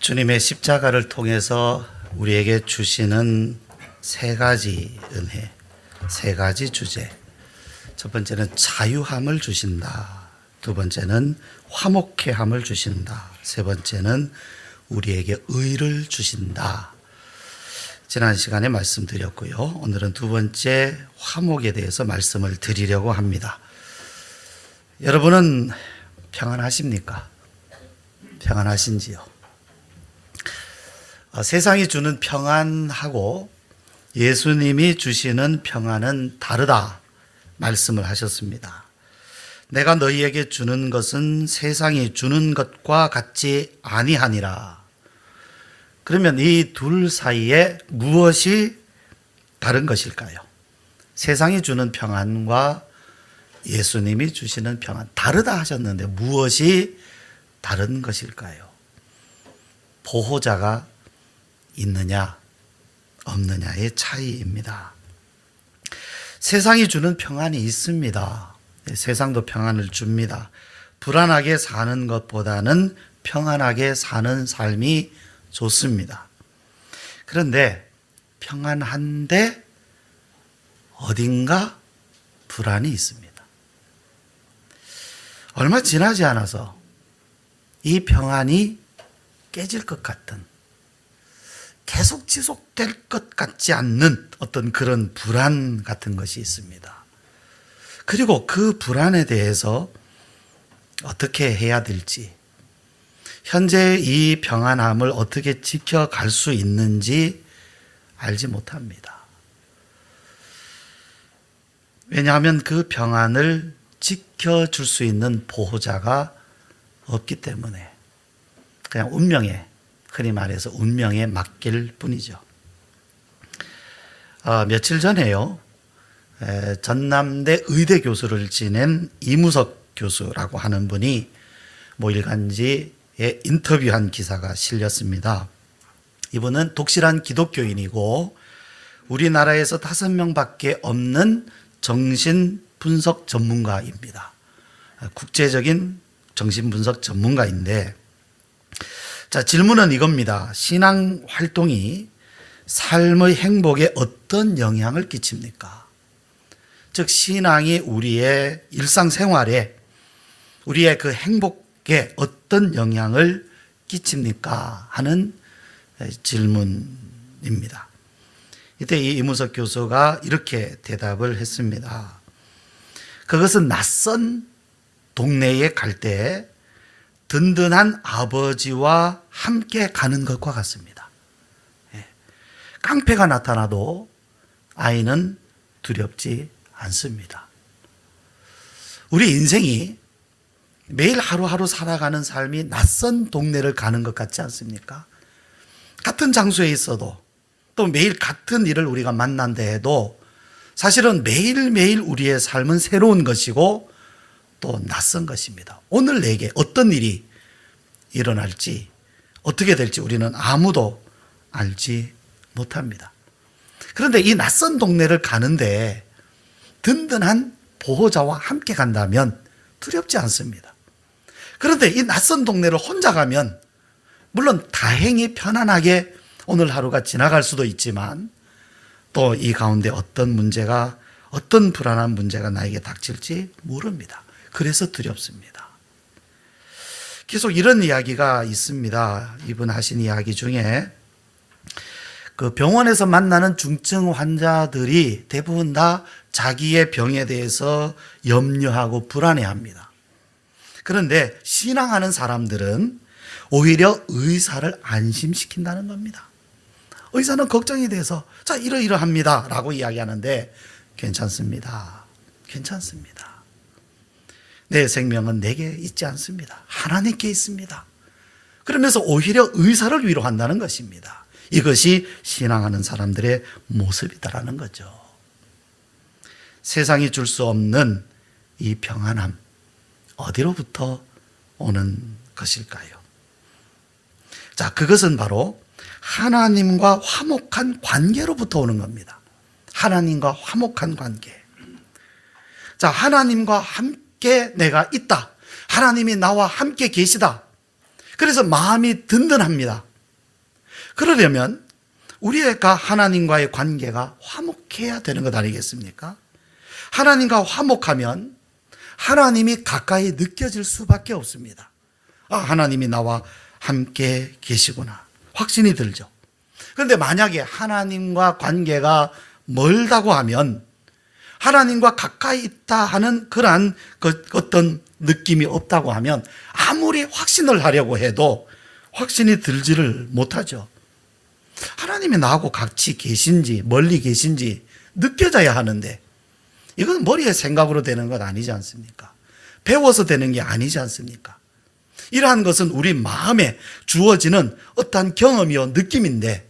주님의 십자가를 통해서 우리에게 주시는 세 가지 은혜, 세 가지 주제. 첫 번째는 자유함을 주신다. 두 번째는 화목해함을 주신다. 세 번째는 우리에게 의를 주신다. 지난 시간에 말씀드렸고요. 오늘은 두 번째 화목에 대해서 말씀을 드리려고 합니다. 여러분은 평안하십니까? 평안하신지요? 어, 세상이 주는 평안하고 예수님이 주시는 평안은 다르다 말씀을 하셨습니다. 내가 너희에게 주는 것은 세상이 주는 것과 같지 아니하니라. 그러면 이 둘 사이에 무엇이 다른 것일까요? 세상이 주는 평안과 예수님이 주시는 평안 다르다 하셨는데 무엇이 다른 것일까요? 보호자가 있느냐 없느냐의 차이입니다. 세상이 주는 평안이 있습니다. 네, 세상도 평안을 줍니다. 불안하게 사는 것보다는 평안하게 사는 삶이 좋습니다. 그런데 평안한데 어딘가 불안이 있습니다. 얼마 지나지 않아서 이 평안이 깨질 것 같은 계속 지속될 것 같지 않는 어떤 그런 불안 같은 것이 있습니다. 그리고 그 불안에 대해서 어떻게 해야 될지, 현재 이 평안함을 어떻게 지켜갈 수 있는지 알지 못합니다. 왜냐하면 그 평안을 지켜줄 수 있는 보호자가 없기 때문에 그냥 운명에 흔히 말해서 운명에 맡길 뿐이죠. 어, 며칠 전에요. 에, 전남대 의대 교수를 지낸 이무석 교수라고 하는 분이 모 일간지에 인터뷰한 기사가 실렸습니다. 이분은 독실한 기독교인이고 우리나라에서 다섯 명밖에 없는 정신 분석 전문가입니다. 국제적인 정신 분석 전문가인데 자, 질문은 이겁니다. 신앙 활동이 삶의 행복에 어떤 영향을 끼칩니까? 즉, 신앙이 우리의 일상생활에, 우리의 그 행복에 어떤 영향을 끼칩니까? 하는 질문입니다. 이때 이 이무석 교수가 이렇게 대답을 했습니다. 그것은 낯선 동네에 갈 때 든든한 아버지와 함께 가는 것과 같습니다. 예. 깡패가 나타나도 아이는 두렵지 않습니다. 우리 인생이 매일 하루하루 살아가는 삶이 낯선 동네를 가는 것 같지 않습니까? 같은 장소에 있어도 또 매일 같은 일을 우리가 만난다 해도 사실은 매일매일 우리의 삶은 새로운 것이고 또 낯선 것입니다. 오늘 내게 어떤 일이 일어날지 어떻게 될지 우리는 아무도 알지 못합니다. 그런데 이 낯선 동네를 가는데 든든한 보호자와 함께 간다면 두렵지 않습니다. 그런데 이 낯선 동네를 혼자 가면 물론 다행히 편안하게 오늘 하루가 지나갈 수도 있지만 또 이 가운데 어떤 문제가 어떤 불안한 문제가 나에게 닥칠지 모릅니다. 그래서 두렵습니다. 계속 이런 이야기가 있습니다. 이분 하신 이야기 중에 그 병원에서 만나는 중증 환자들이 대부분 다 자기의 병에 대해서 염려하고 불안해 합니다. 그런데 신앙하는 사람들은 오히려 의사를 안심시킨다는 겁니다. 의사는 걱정이 돼서 자, 이러이러합니다. 라고 이야기하는데 괜찮습니다. 괜찮습니다. 내 생명은 내게 있지 않습니다. 하나님께 있습니다. 그러면서 오히려 의사를 위로한다는 것입니다. 이것이 신앙하는 사람들의 모습이다라는 거죠. 세상이 줄 수 없는 이 평안함, 어디로부터 오는 것일까요? 자, 그것은 바로 하나님과 화목한 관계로부터 오는 겁니다. 하나님과 화목한 관계. 자, 하나님과 함께 함께 내가 있다. 하나님이 나와 함께 계시다. 그래서 마음이 든든합니다. 그러려면 우리가 하나님과의 관계가 화목해야 되는 것 아니겠습니까? 하나님과 화목하면 하나님이 가까이 느껴질 수밖에 없습니다. 아, 하나님이 나와 함께 계시구나. 확신이 들죠. 그런데 만약에 하나님과 관계가 멀다고 하면 하나님과 가까이 있다 하는 그러한 그 어떤 느낌이 없다고 하면 아무리 확신을 하려고 해도 확신이 들지를 못하죠. 하나님이 나하고 같이 계신지 멀리 계신지 느껴져야 하는데 이건 머리의 생각으로 되는 것 아니지 않습니까? 배워서 되는 게 아니지 않습니까? 이러한 것은 우리 마음에 주어지는 어떠한 경험이요 느낌인데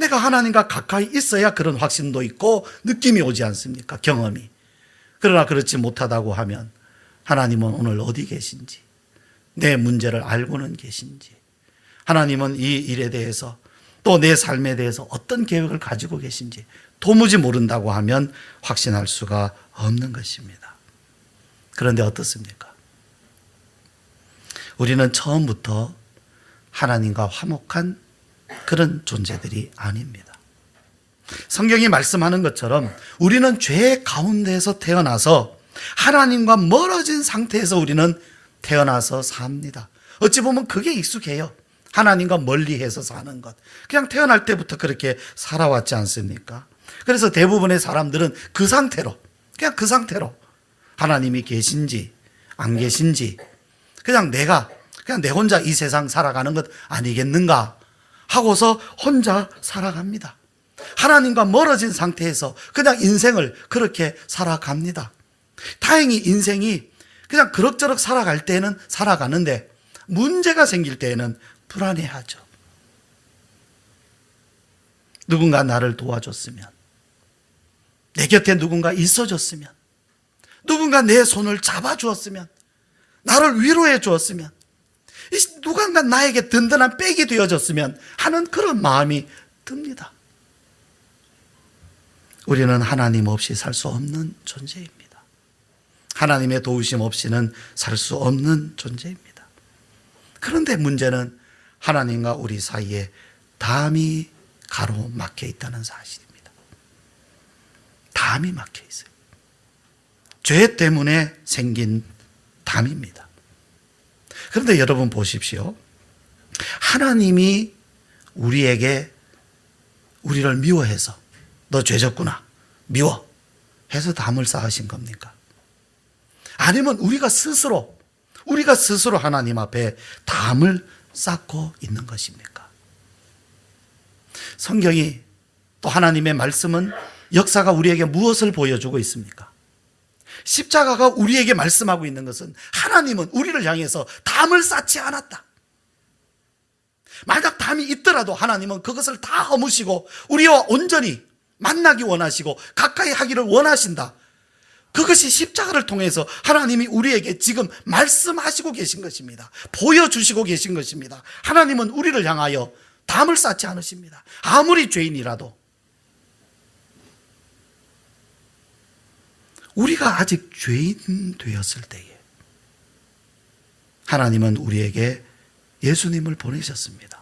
내가 하나님과 가까이 있어야 그런 확신도 있고 느낌이 오지 않습니까? 경험이. 그러나 그렇지 못하다고 하면 하나님은 오늘 어디 계신지 내 문제를 알고는 계신지 하나님은 이 일에 대해서 또 내 삶에 대해서 어떤 계획을 가지고 계신지 도무지 모른다고 하면 확신할 수가 없는 것입니다. 그런데 어떻습니까? 우리는 처음부터 하나님과 화목한 그런 존재들이 아닙니다. 성경이 말씀하는 것처럼 우리는 죄 가운데에서 태어나서 하나님과 멀어진 상태에서 우리는 태어나서 삽니다. 어찌 보면 그게 익숙해요. 하나님과 멀리해서 사는 것. 그냥 태어날 때부터 그렇게 살아왔지 않습니까? 그래서 대부분의 사람들은 그 상태로, 그냥 그 상태로 하나님이 계신지 안 계신지 그냥 내가 그냥 내 혼자 이 세상 살아가는 것 아니겠는가 하고서 혼자 살아갑니다. 하나님과 멀어진 상태에서 그냥 인생을 그렇게 살아갑니다. 다행히 인생이 그냥 그럭저럭 살아갈 때는 살아가는데 문제가 생길 때에는 불안해하죠. 누군가 나를 도와줬으면, 내 곁에 누군가 있어줬으면, 누군가 내 손을 잡아주었으면, 나를 위로해 주었으면, 누군가 나에게 든든한 백이 되어줬으면 하는 그런 마음이 듭니다. 우리는 하나님 없이 살 수 없는 존재입니다. 하나님의 도우심 없이는 살 수 없는 존재입니다. 그런데 문제는 하나님과 우리 사이에 담이 가로막혀 있다는 사실입니다. 담이 막혀 있어요. 죄 때문에 생긴 담입니다. 그런데 여러분 보십시오. 하나님이 우리에게 우리를 미워해서 너 죄졌구나. 미워. 해서 담을 쌓으신 겁니까? 아니면 우리가 스스로 우리가 스스로 하나님 앞에 담을 쌓고 있는 것입니까? 성경이 또 하나님의 말씀은 역사가 우리에게 무엇을 보여주고 있습니까? 십자가가 우리에게 말씀하고 있는 것은 하나님은 우리를 향해서 담을 쌓지 않았다. 만약 담이 있더라도 하나님은 그것을 다 허무시고 우리와 온전히 만나기 원하시고 가까이 하기를 원하신다. 그것이 십자가를 통해서 하나님이 우리에게 지금 말씀하시고 계신 것입니다. 보여주시고 계신 것입니다. 하나님은 우리를 향하여 담을 쌓지 않으십니다. 아무리 죄인이라도 우리가 아직 죄인 되었을 때에 하나님은 우리에게 예수님을 보내셨습니다.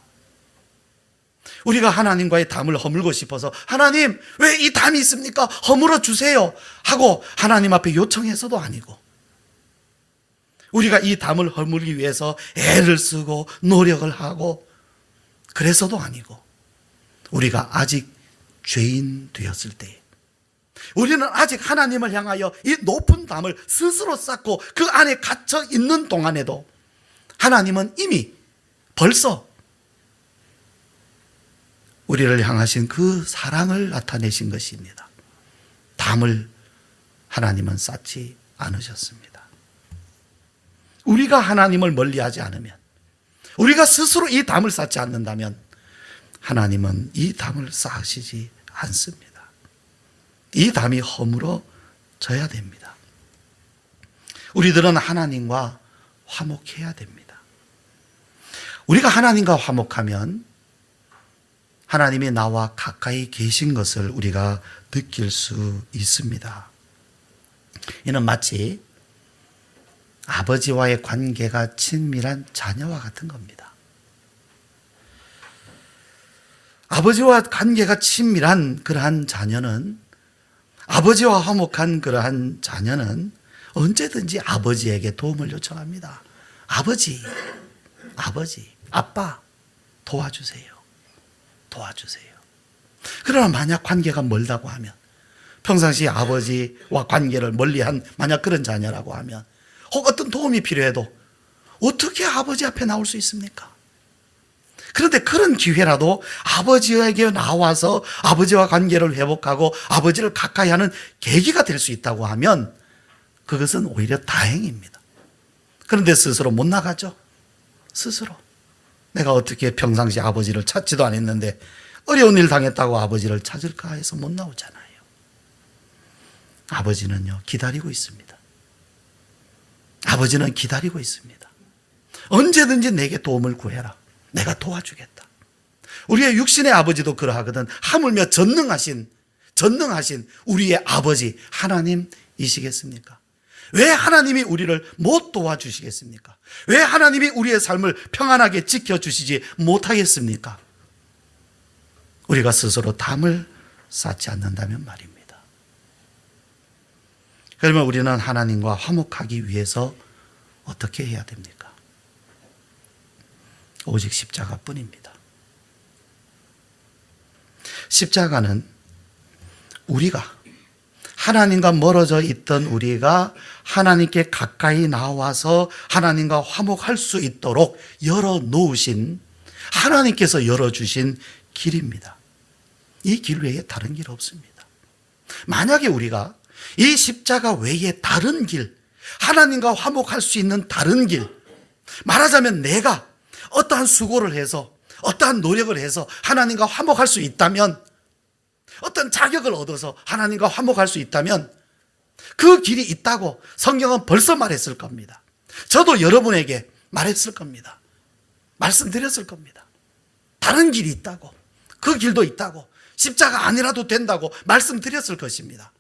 우리가 하나님과의 담을 허물고 싶어서 하나님 왜 이 담이 있습니까? 허물어 주세요 하고 하나님 앞에 요청해서도 아니고 우리가 이 담을 허물기 위해서 애를 쓰고 노력을 하고 그래서도 아니고 우리가 아직 죄인 되었을 때 우리는 아직 하나님을 향하여 이 높은 담을 스스로 쌓고 그 안에 갇혀 있는 동안에도 하나님은 이미 벌써 우리를 향하신 그 사랑을 나타내신 것입니다. 담을 하나님은 쌓지 않으셨습니다. 우리가 하나님을 멀리하지 않으면, 우리가 스스로 이 담을 쌓지 않는다면, 하나님은 이 담을 쌓으시지 않습니다. 이 담이 허물어져야 됩니다. 우리들은 하나님과 화목해야 됩니다. 우리가 하나님과 화목하면 하나님이 나와 가까이 계신 것을 우리가 느낄 수 있습니다. 이는 마치 아버지와의 관계가 친밀한 자녀와 같은 겁니다. 아버지와 관계가 친밀한 그러한 자녀는 아버지와 화목한 그러한 자녀는 언제든지 아버지에게 도움을 요청합니다. 아버지, 아버지, 아빠, 도와주세요. 도와주세요. 그러나 만약 관계가 멀다고 하면, 평상시 아버지와 관계를 멀리한 만약 그런 자녀라고 하면, 혹 어떤 도움이 필요해도 어떻게 아버지 앞에 나올 수 있습니까? 그런데 그런 기회라도 아버지에게 나와서 아버지와 관계를 회복하고 아버지를 가까이 하는 계기가 될 수 있다고 하면 그것은 오히려 다행입니다. 그런데 스스로 못 나가죠. 스스로. 내가 어떻게 평상시 아버지를 찾지도 않았는데 어려운 일 당했다고 아버지를 찾을까 해서 못 나오잖아요. 아버지는요, 기다리고 있습니다. 아버지는 기다리고 있습니다. 언제든지 내게 도움을 구해라. 내가 도와주겠다. 우리의 육신의 아버지도 그러하거든. 하물며 전능하신, 전능하신 우리의 아버지 하나님이시겠습니까? 왜 하나님이 우리를 못 도와주시겠습니까? 왜 하나님이 우리의 삶을 평안하게 지켜주시지 못하겠습니까? 우리가 스스로 담을 쌓지 않는다면 말입니다. 그러면 우리는 하나님과 화목하기 위해서 어떻게 해야 됩니까? 오직 십자가 뿐입니다. 십자가는 우리가 하나님과 멀어져 있던 우리가 하나님께 가까이 나와서 하나님과 화목할 수 있도록 열어 놓으신 하나님께서 열어 주신 길입니다. 이 길 외에 다른 길 없습니다. 만약에 우리가 이 십자가 외에 다른 길, 하나님과 화목할 수 있는 다른 길, 말하자면 내가 어떠한 수고를 해서 어떠한 노력을 해서 하나님과 화목할 수 있다면 어떤 자격을 얻어서 하나님과 화목할 수 있다면 그 길이 있다고 성경은 벌써 말했을 겁니다. 저도 여러분에게 말했을 겁니다. 말씀드렸을 겁니다. 다른 길이 있다고. 그 길도 있다고. 십자가 아니라도 된다고 말씀드렸을 것입니다.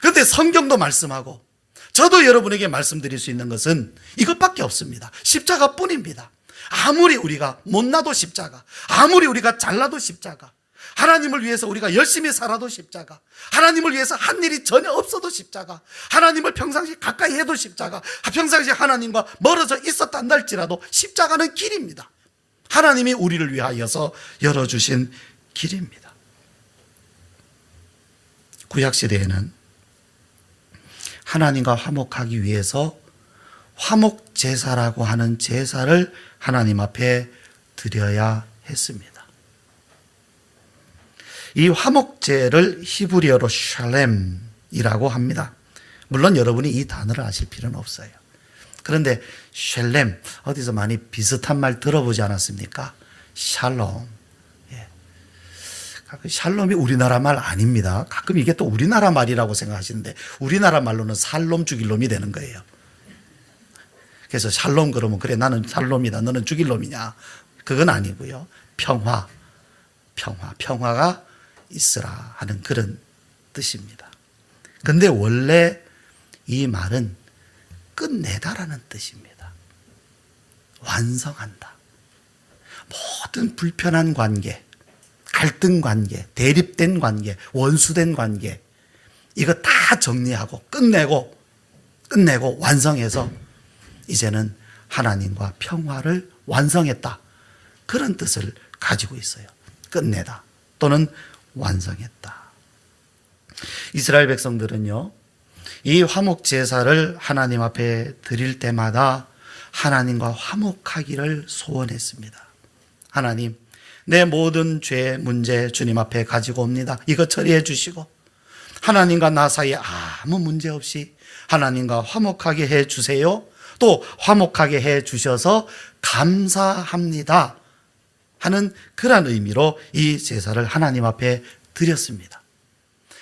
그런데 성경도 말씀하고 저도 여러분에게 말씀드릴 수 있는 것은 이것밖에 없습니다. 십자가 뿐입니다. 아무리 우리가 못나도 십자가, 아무리 우리가 잘나도 십자가, 하나님을 위해서 우리가 열심히 살아도 십자가, 하나님을 위해서 한 일이 전혀 없어도 십자가, 하나님을 평상시 가까이 해도 십자가, 평상시 하나님과 멀어져 있었다 날지라도 십자가는 길입니다. 하나님이 우리를 위하여서 열어주신 길입니다. 구약시대에는 하나님과 화목하기 위해서 화목 제사라고 하는 제사를 하나님 앞에 드려야 했습니다. 이 화목제를 히브리어로 샬렘이라고 합니다. 물론 여러분이 이 단어를 아실 필요는 없어요. 그런데 샬렘 어디서 많이 비슷한 말 들어보지 않았습니까? 샬롬. 예. 샬롬이 우리나라 말 아닙니다. 가끔 이게 또 우리나라 말이라고 생각하시는데 우리나라 말로는 살롬 죽일 놈이 되는 거예요. 그래서 샬롬 그러면 그래 나는 샬롬이다 너는 죽일 놈이냐 그건 아니고요. 평화, 평화, 평화가 있으라 하는 그런 뜻입니다. 근데 원래 이 말은 끝내다라는 뜻입니다. 완성한다. 모든 불편한 관계, 갈등 관계, 대립된 관계, 원수된 관계, 이거 다 정리하고 끝내고, 끝내고 완성해서 이제는 하나님과 평화를 완성했다. 그런 뜻을 가지고 있어요. 끝내다. 또는 완성했다. 이스라엘 백성들은요, 이 화목 제사를 하나님 앞에 드릴 때마다 하나님과 화목하기를 소원했습니다. 하나님, 내 모든 죄, 문제 주님 앞에 가지고 옵니다. 이거 처리해 주시고, 하나님과 나 사이에 아무 문제 없이 하나님과 화목하게 해 주세요. 또 화목하게 해 주셔서 감사합니다. 하는 그런 의미로 이 제사를 하나님 앞에 드렸습니다.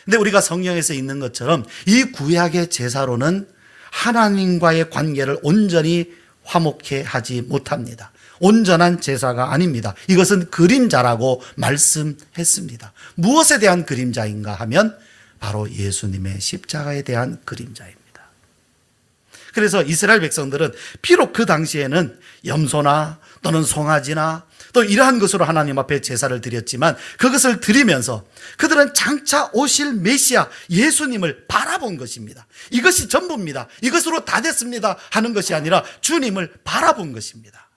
근데 우리가 성경에서 있는 것처럼 이 구약의 제사로는 하나님과의 관계를 온전히 화목해 하지 못합니다. 온전한 제사가 아닙니다. 이것은 그림자라고 말씀했습니다. 무엇에 대한 그림자인가 하면 바로 예수님의 십자가에 대한 그림자입니다. 그래서 이스라엘 백성들은 비록 그 당시에는 염소나 또는 송아지나 또 이러한 것으로 하나님 앞에 제사를 드렸지만 그것을 드리면서 그들은 장차 오실 메시아 예수님을 바라본 것입니다. 이것이 전부입니다. 이것으로 다 됐습니다. 하는 것이 아니라 주님을 바라본 것입니다.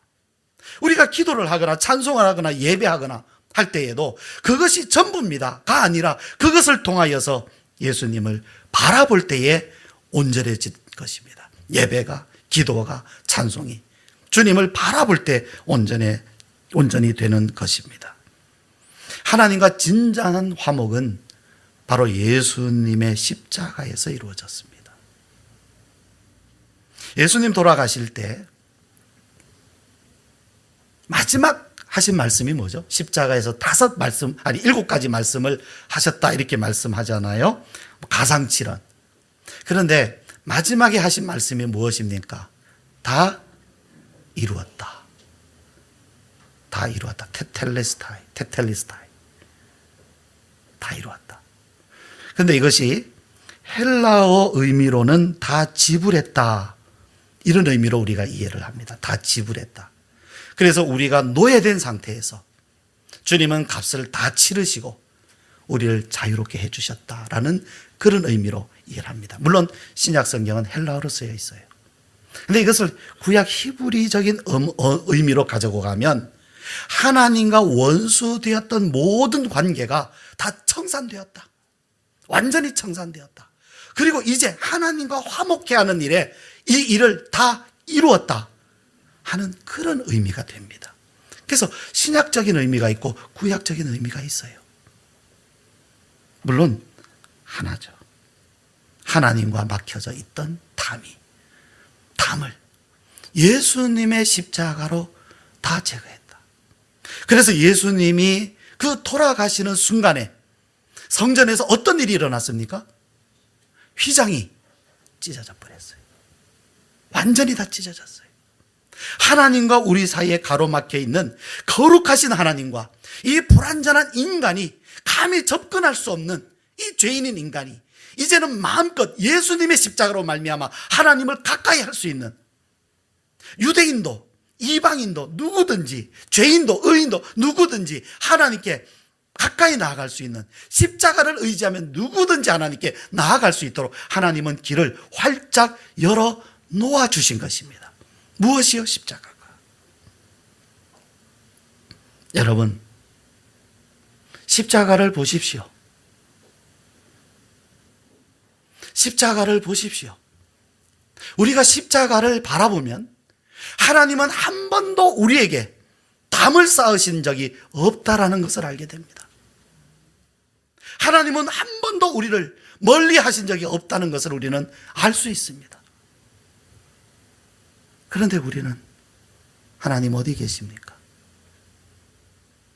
우리가 기도를 하거나 찬송을 하거나 예배하거나 할 때에도 그것이 전부입니다가 아니라 그것을 통하여서 예수님을 바라볼 때에 온전해진 것입니다. 예배가, 기도가, 찬송이 주님을 바라볼 때 온전해, 온전히 되는 것입니다. 하나님과 진정한 화목은 바로 예수님의 십자가에서 이루어졌습니다. 예수님 돌아가실 때 마지막 하신 말씀이 뭐죠? 십자가에서 다섯 말씀, 아니 일곱 가지 말씀을 하셨다 이렇게 말씀하잖아요. 뭐 가상칠언. 그런데 마지막에 하신 말씀이 무엇입니까? 다 이루었다. 다 이루었다. 테텔레스타이, 테텔리스타이. 다 이루었다. 그런데 이것이 헬라어 의미로는 다 지불했다. 이런 의미로 우리가 이해를 합니다. 다 지불했다. 그래서 우리가 노예된 상태에서 주님은 값을 다 치르시고 우리를 자유롭게 해주셨다라는 그런 의미로 이해를 합니다. 물론 신약 성경은 헬라어로 쓰여 있어요. 근데 이것을 구약 히브리적인 어, 의미로 가지고 가면 하나님과 원수 되었던 모든 관계가 다 청산되었다. 완전히 청산되었다. 그리고 이제 하나님과 화목해 하는 일에 이 일을 다 이루었다. 하는 그런 의미가 됩니다. 그래서 신약적인 의미가 있고 구약적인 의미가 있어요. 물론 하나죠. 하나님과 막혀져 있던 담이 담을 예수님의 십자가로 다 제거했다. 그래서 예수님이 그 돌아가시는 순간에 성전에서 어떤 일이 일어났습니까? 휘장이 찢어져 버렸어요. 완전히 다 찢어졌어요. 하나님과 우리 사이에 가로막혀 있는 거룩하신 하나님과 이 불완전한 인간이 감히 접근할 수 없는 이 죄인인 인간이 이제는 마음껏 예수님의 십자가로 말미암아 하나님을 가까이 할 수 있는 유대인도 이방인도 누구든지 죄인도 의인도 누구든지 하나님께 가까이 나아갈 수 있는 십자가를 의지하면 누구든지 하나님께 나아갈 수 있도록 하나님은 길을 활짝 열어 놓아 주신 것입니다. 무엇이요? 십자가가. 여러분, 십자가를 보십시오. 십자가를 보십시오. 우리가 십자가를 바라보면 하나님은 한 번도 우리에게 담을 쌓으신 적이 없다라는 것을 알게 됩니다. 하나님은 한 번도 우리를 멀리 하신 적이 없다는 것을 우리는 알 수 있습니다. 그런데 우리는 하나님 어디 계십니까?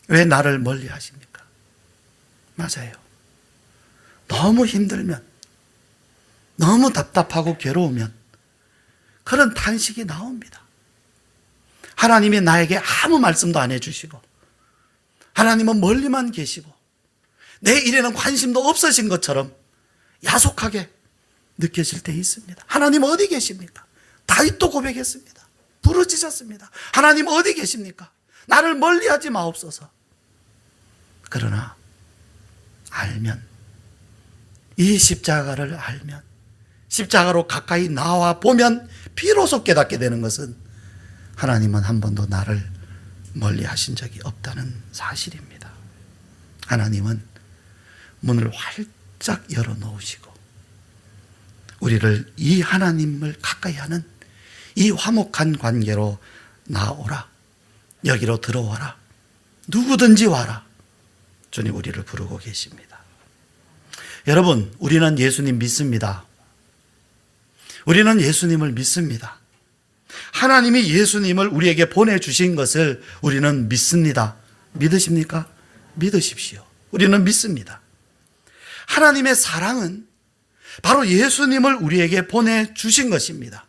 왜 나를 멀리 하십니까? 맞아요. 너무 힘들면, 너무 답답하고 괴로우면 그런 탄식이 나옵니다. 하나님이 나에게 아무 말씀도 안 해주시고, 하나님은 멀리만 계시고, 내 일에는 관심도 없으신 것처럼 야속하게 느껴질 때 있습니다. 하나님 어디 계십니까? 다윗도 고백했습니다. 부르짖었습니다. 하나님 어디 계십니까? 나를 멀리하지 마옵소서. 그러나 알면 이 십자가를 알면 십자가로 가까이 나와 보면 비로소 깨닫게 되는 것은 하나님은 한 번도 나를 멀리 하신 적이 없다는 사실입니다. 하나님은 문을 활짝 열어 놓으시고 우리를 이 하나님을 가까이 하는 이 화목한 관계로 나오라. 여기로 들어와라. 누구든지 와라. 주님 우리를 부르고 계십니다. 여러분, 우리는 예수님 믿습니다. 우리는 예수님을 믿습니다. 하나님이 예수님을 우리에게 보내주신 것을 우리는 믿습니다. 믿으십니까? 믿으십시오. 우리는 믿습니다. 하나님의 사랑은 바로 예수님을 우리에게 보내주신 것입니다.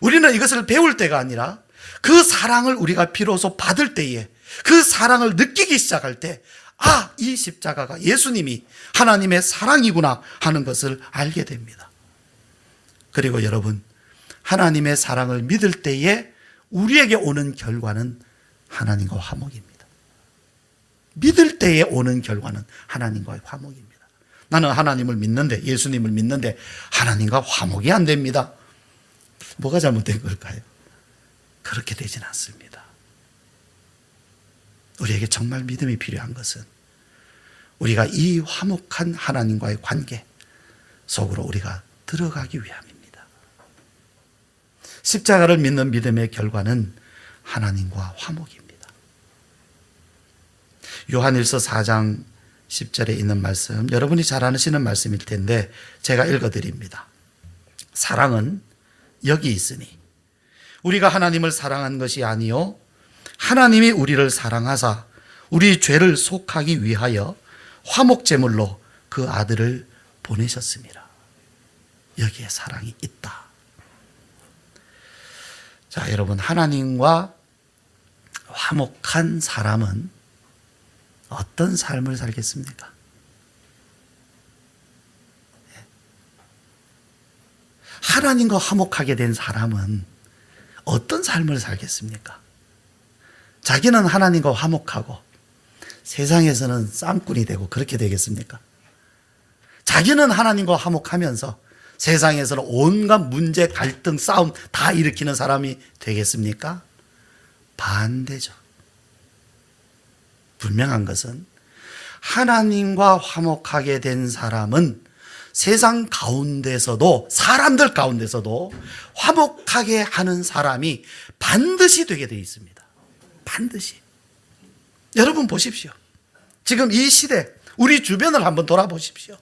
우리는 이것을 배울 때가 아니라 그 사랑을 우리가 비로소 받을 때에 그 사랑을 느끼기 시작할 때, 아, 이 십자가가 예수님이 하나님의 사랑이구나 하는 것을 알게 됩니다. 그리고 여러분, 하나님의 사랑을 믿을 때에 우리에게 오는 결과는 하나님과 화목입니다. 믿을 때에 오는 결과는 하나님과의 화목입니다. 나는 하나님을 믿는데, 예수님을 믿는데, 하나님과 화목이 안 됩니다. 뭐가 잘못된 걸까요? 그렇게 되진 않습니다. 우리에게 정말 믿음이 필요한 것은 우리가 이 화목한 하나님과의 관계 속으로 우리가 들어가기 위함입니다. 십자가를 믿는 믿음의 결과는 하나님과 화목입니다. 요한일서 4장 10절에 있는 말씀, 여러분이 잘 아시는 말씀일 텐데 제가 읽어 드립니다. 사랑은 여기 있으니 우리가 하나님을 사랑한 것이 아니요 하나님이 우리를 사랑하사 우리 죄를 속하기 위하여 화목 제물로 그 아들을 보내셨습니다. 여기에 사랑이 있다. 자, 여러분 하나님과 화목한 사람은 어떤 삶을 살겠습니까? 하나님과 화목하게 된 사람은 어떤 삶을 살겠습니까? 자기는 하나님과 화목하고 세상에서는 쌈꾼이 되고 그렇게 되겠습니까? 자기는 하나님과 화목하면서 세상에서는 온갖 문제, 갈등, 싸움 다 일으키는 사람이 되겠습니까? 반대죠. 분명한 것은 하나님과 화목하게 된 사람은 세상 가운데서도 사람들 가운데서도 화목하게 하는 사람이 반드시 되게 되어 있습니다. 반드시. 여러분 보십시오. 지금 이 시대 우리 주변을 한번 돌아보십시오.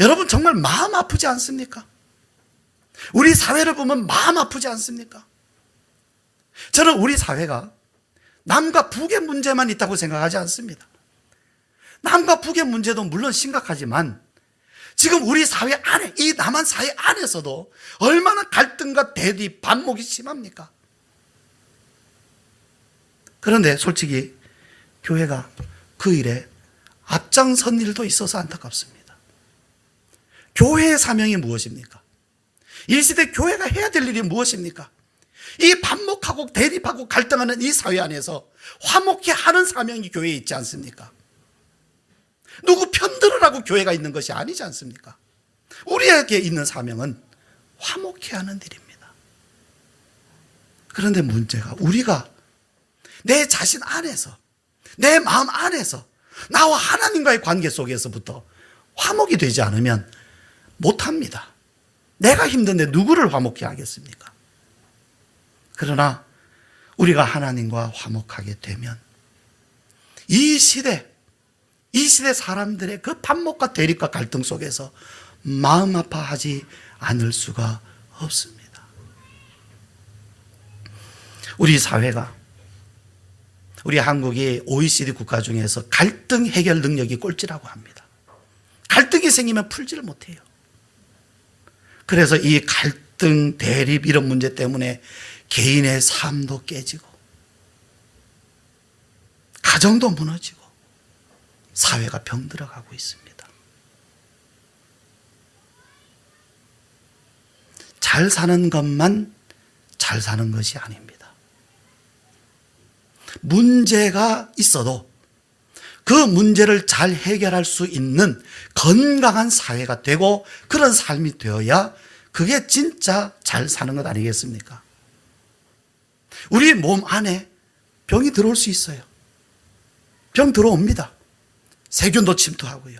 여러분 정말 마음 아프지 않습니까? 우리 사회를 보면 마음 아프지 않습니까? 저는 우리 사회가 남과 북의 문제만 있다고 생각하지 않습니다. 남과 북의 문제도 물론 심각하지만 지금 우리 사회 안에, 이 남한 사회 안에서도 얼마나 갈등과 대립, 반목이 심합니까? 그런데 솔직히 교회가 그 일에 앞장선 일도 있어서 안타깝습니다. 교회의 사명이 무엇입니까? 이 시대 교회가 해야 될 일이 무엇입니까? 이 반목하고 대립하고 갈등하는 이 사회 안에서 화목해 하는 사명이 교회에 있지 않습니까? 누구 편들으라고 교회가 있는 것이 아니지 않습니까? 우리에게 있는 사명은 화목해 하는 일입니다. 그런데 문제가 우리가 내 자신 안에서 내 마음 안에서 나와 하나님과의 관계 속에서부터 화목이 되지 않으면 못합니다. 내가 힘든데 누구를 화목해 하겠습니까? 그러나 우리가 하나님과 화목하게 되면 이 시대, 이 시대 사람들의 그 반목과 대립과 갈등 속에서 마음 아파하지 않을 수가 없습니다. 우리 사회가 우리 한국이 OECD 국가 중에서 갈등 해결 능력이 꼴찌라고 합니다. 갈등이 생기면 풀지를 못해요. 그래서 이 갈등, 대립 이런 문제 때문에 개인의 삶도 깨지고 가정도 무너지고 사회가 병들어가고 있습니다. 잘 사는 것만 잘 사는 것이 아닙니다. 문제가 있어도 그 문제를 잘 해결할 수 있는 건강한 사회가 되고 그런 삶이 되어야 그게 진짜 잘 사는 것 아니겠습니까? 우리 몸 안에 병이 들어올 수 있어요. 병 들어옵니다. 세균도 침투하고요.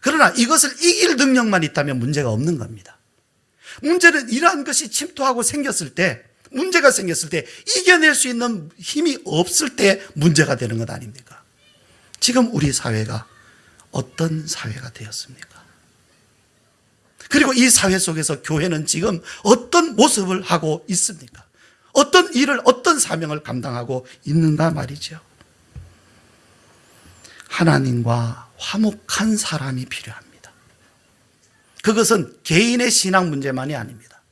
그러나 이것을 이길 능력만 있다면 문제가 없는 겁니다. 문제는 이러한 것이 침투하고 생겼을 때, 문제가 생겼을 때 이겨낼 수 있는 힘이 없을 때 문제가 되는 것 아닙니까? 지금 우리 사회가 어떤 사회가 되었습니까? 그리고 이 사회 속에서 교회는 지금 어떤 모습을 하고 있습니까? 어떤 일을, 어떤 사명을 감당하고 있는가 말이죠. 하나님과 화목한 사람이 필요합니다. 그것은 개인의 신앙 문제만이 아닙니다.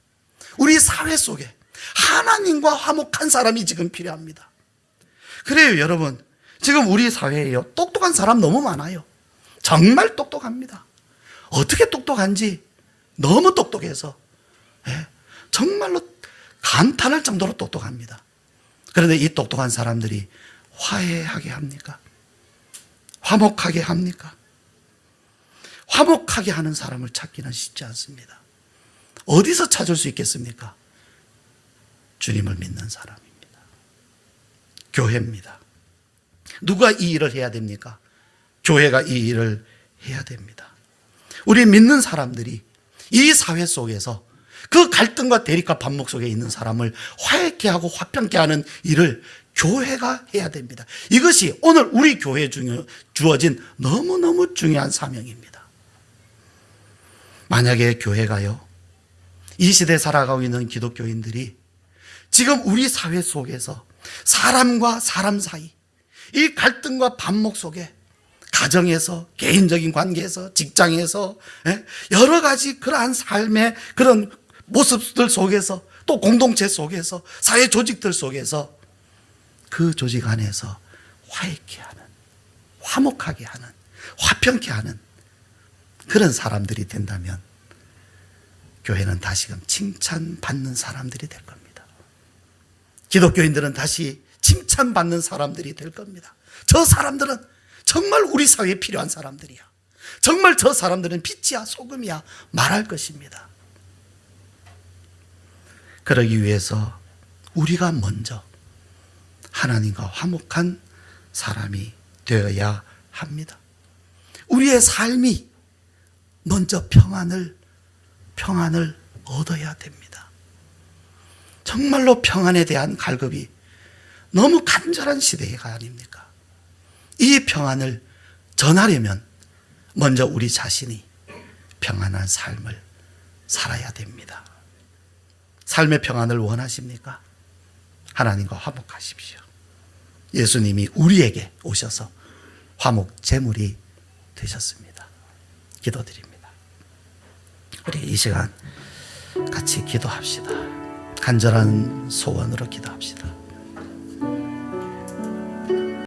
우리 사회 속에 하나님과 화목한 사람이 지금 필요합니다. 그래요, 여러분. 지금 우리 사회에요. 똑똑한 사람 너무 많아요. 정말 똑똑합니다. 어떻게 똑똑한지 너무 똑똑해서 예, 정말로 감탄할 정도로 똑똑합니다. 그런데 이 똑똑한 사람들이 화해하게 합니까? 화목하게 합니까? 화목하게 하는 사람을 찾기는 쉽지 않습니다. 어디서 찾을 수 있겠습니까? 주님을 믿는 사람입니다. 교회입니다. 누가 이 일을 해야 됩니까? 교회가 이 일을 해야 됩니다. 우리 믿는 사람들이 이 사회 속에서 그 갈등과 대립과 반목 속에 있는 사람을 화해케 하고 화평케 하는 일을 교회가 해야 됩니다. 이것이 오늘 우리 교회에 중요- 주어진 너무너무 중요한 사명입니다. 만약에 교회가요, 이 시대 살아가고 있는 기독교인들이 지금 우리 사회 속에서 사람과 사람 사이, 이 갈등과 반목 속에 가정에서, 개인적인 관계에서, 직장에서, 예? 여러 가지 그러한 삶의 그런 모습들 속에서 또 공동체 속에서 사회 조직들 속에서 그 조직 안에서 화해케 하는, 화목하게 하는, 화평케 하는 그런 사람들이 된다면 교회는 다시금 칭찬받는 사람들이 될 겁니다. 기독교인들은 다시 칭찬받는 사람들이 될 겁니다. 저 사람들은 정말 우리 사회에 필요한 사람들이야. 정말 저 사람들은 빛이야, 소금이야, 말할 것입니다. 그러기 위해서 우리가 먼저 하나님과 화목한 사람이 되어야 합니다. 우리의 삶이 먼저 평안을, 평안을 얻어야 됩니다. 정말로 평안에 대한 갈급이 너무 간절한 시대가 아닙니까? 이 평안을 전하려면 먼저 우리 자신이 평안한 삶을 살아야 됩니다. 삶의 평안을 원하십니까? 하나님과 화목하십시오. 예수님이 우리에게 오셔서 화목 제물이 되셨습니다. 기도드립니다. 우리 이 시간 같이 기도합시다. 간절한 소원으로 기도합시다.